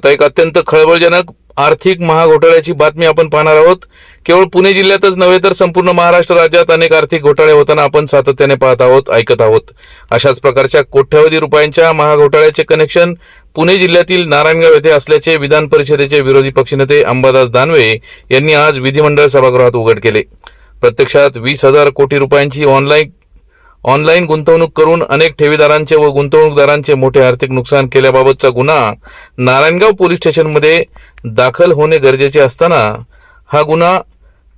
आता एक अत्यंत खळबळजनक आर्थिक महाघोटाळ्याची बातमी आपण पाहणार आहोत. केवळ पुणे जिल्ह्यातच नव्हे तर संपूर्ण महाराष्ट्र राज्यात अनेक आर्थिक घोटाळे होताना आपण सातत्याने पाहत आहोत ऐकत आहोत. अशाच प्रकारच्या कोट्यवधी रुपयांच्या महाघोटाळ्याचे कनेक्शन पुणे जिल्ह्यातील नारायणगाव येथे असल्याचे विधान परिषदेचे विरोधी पक्षनेते अंबादास दानवे यांनी आज विधिमंडळ सभागृहात उघड केले. प्रत्यक्षात वीस हजार कोटी रुपयांची ऑनलाईन ऑनलाईन गुंतवणूक करून अनेक ठेवीदारांचे व गुंतवणूकदारांचे मोठे आर्थिक नुकसान केल्याबाबतचा गुन्हा नारायणगाव पोलीस स्टेशनमध्ये दाखल होणे गरजेचे असताना हा गुन्हा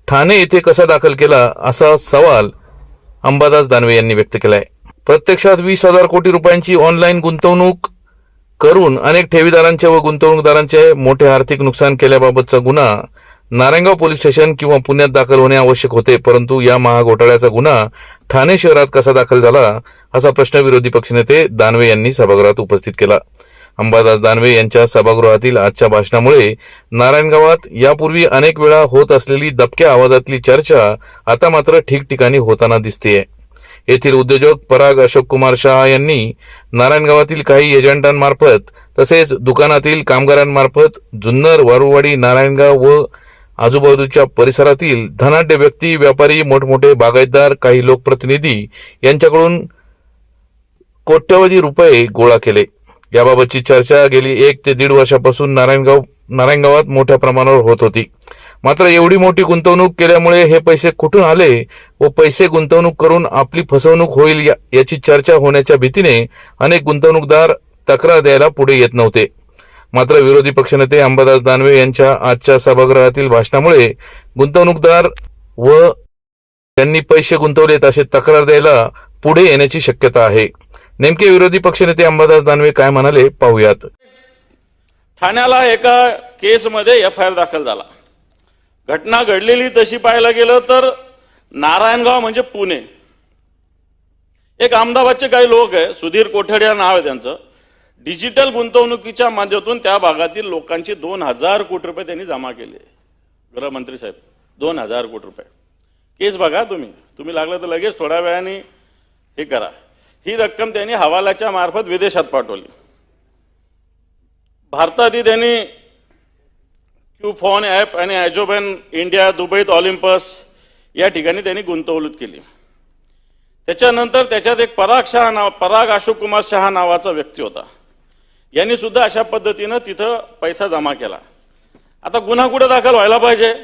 ठाणे येथे कसा दाखल केला असा सवाल अंबादास दानवे यांनी व्यक्त केलाय. प्रत्यक्षात वीस हजार कोटी रुपयांची ऑनलाईन गुंतवणूक करून अनेक ठेवीदारांचे व गुंतवणूकदारांचे मोठे आर्थिक नुकसान केल्याबाबतचा गुन्हा नारायणगाव पोलीस स्टेशन किंवा पुण्यात दाखल होणे आवश्यक होते परंतु या महाघोटाळ्याचा गुन्हा ठाणे शहरात कसा दाखल झाला असा प्रश्न विरोधी पक्षनेते दानवे यांनी सभागृहात उपस्थित केला. अंबादास दानवे यांच्या सभागृहातील आजच्या भाषणामुळे नारायणगावात यापूर्वी अनेक वेळा होत असलेली दबक्या आवाजातली चर्चा आता मात्र ठिकठिकाणी होताना दिसतेय. येथील उद्योजक पराग अशोक कुमार शहा यांनी नारायणगावातील काही एजंटांमार्फत तसेच दुकानातील कामगारांमार्फत जुन्नर वारुवाडी नारायणगाव व आजूबाजूच्या परिसरातील धनाढ्य व्यक्ती व्यापारी मोठमोठे बागायतदार काही लोकप्रतिनिधी यांच्याकडून कोट्यवधी रुपये गोळा केले. याबाबतची चर्चा गेली एक ते दीड वर्षापासून नारायणगाव नारायणगावात मोठ्या प्रमाणावर होत होती. मात्र एवढी मोठी गुंतवणूक केल्यामुळे हे पैसे कुठून आले व पैसे गुंतवणूक करून आपली फसवणूक होईल या- याची चर्चा होण्याच्या भीतीने अनेक गुंतवणूकदार तक्रार द्यायला पुढे येत नव्हते. मात्र विरोधी पक्षनेते अंबादास दानवे यांच्या आजच्या सभागृहातील भाषणामुळे गुंतवणूकदार व त्यांनी पैसे गुंतवलेत असे तक्रार द्यायला पुढे येण्याची शक्यता आहे. नेमके विरोधी पक्षनेते अंबादास दानवे काय म्हणाले पाहूयात. ठाण्याला एका केसमध्ये एफ आय आर दाखल झाला. घटना घडलेली तशी पाहायला गेलं तर नारायणगाव म्हणजे पुणे. एक अहमदाबादचे काही लोक आहे सुधीर कोठडे नाव आहे त्यांचं. डिजिटल गुंतवणुकीच्या माध्यमातून त्या भागातील लोकांचे दोन हजार कोटी रुपये त्यांनी जमा केले. गृहमंत्री साहेब दोन हजार कोटी रुपये. केस बघा तुम्ही. तुम्ही लागलं तर लगेच थोड्या वेळाने हे करा. ही रक्कम त्यांनी हवालाच्या मार्फत विदेशात पाठवली. भारतातही त्यांनी क्यूफॉन ॲप आणि ॲजोबॅन इंडिया दुबईत ऑलिम्पस या ठिकाणी त्यांनी गुंतवणूक केली. त्याच्यानंतर त्याच्यात एक पराग शहा नाव पराग अशोक कुमार शहा नावाचा व्यक्ती होता. यांनी सुद्धा अशा पद्धतीनं तिथं पैसा जमा केला. आता गुन्हा कुठे दाखल व्हायला पाहिजे?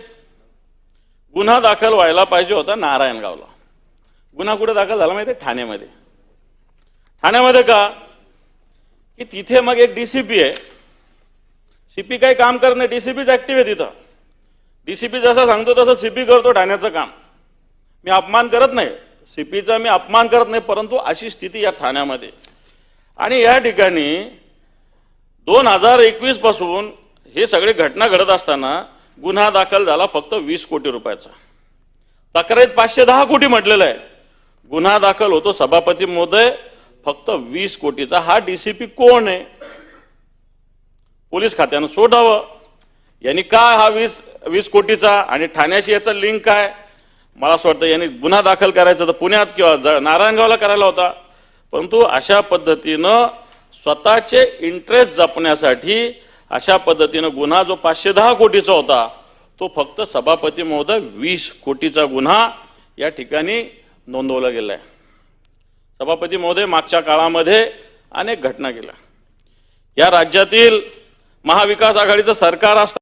गुन्हा दाखल व्हायला पाहिजे होता नारायणगावला. गुन्हा कुठे दाखल झाला माहिती ठाण्यामध्ये. ठाण्यामध्ये का? की तिथे मग एक डीसीपी आहे. सीपी काही काम करत नाही. डीसीपीच ऍक्टिव्ह आहे तिथं. डीसीपी जसं सांगतो तसं सीपी करतो ठाण्याचं काम. मी अपमान करत नाही. सीपीचा मी अपमान करत नाही परंतु अशी स्थिती या ठाण्यामध्ये. आणि या ठिकाणी दोन हजार एकवीसपासून हे सगळे घटना घडत असताना गुन्हा दाखल झाला फक्त वीस कोटी रुपयाचा. तक्रारीत पाचशे दहा कोटी म्हटलेलं आहे. गुन्हा दाखल होतो सभापती महोदय फक्त वीस कोटीचा. हा डीसीपी कोण आहे? पोलीस खात्यानं सोडावं. यांनी काय हा वीस वीस कोटीचा आणि ठाण्याशी याचा लिंक काय? मला असं वाटतं यांनी गुन्हा दाखल करायचा तर पुण्यात किंवा नारायणगावला करायला होता. परंतु अशा पद्धतीनं स्वतःचे इंटरेस्ट जपण्यासाठी अशा पद्धतीनं गुन्हा जो पाचशे दहा कोटीचा होता तो फक्त सभापती महोदय वीस कोटीचा गुन्हा या ठिकाणी नोंदवला गेला आहे सभापती महोदय मागच्या काळामध्ये अनेक घटना केल्या. या राज्यातील महाविकास आघाडीचं सरकार असतं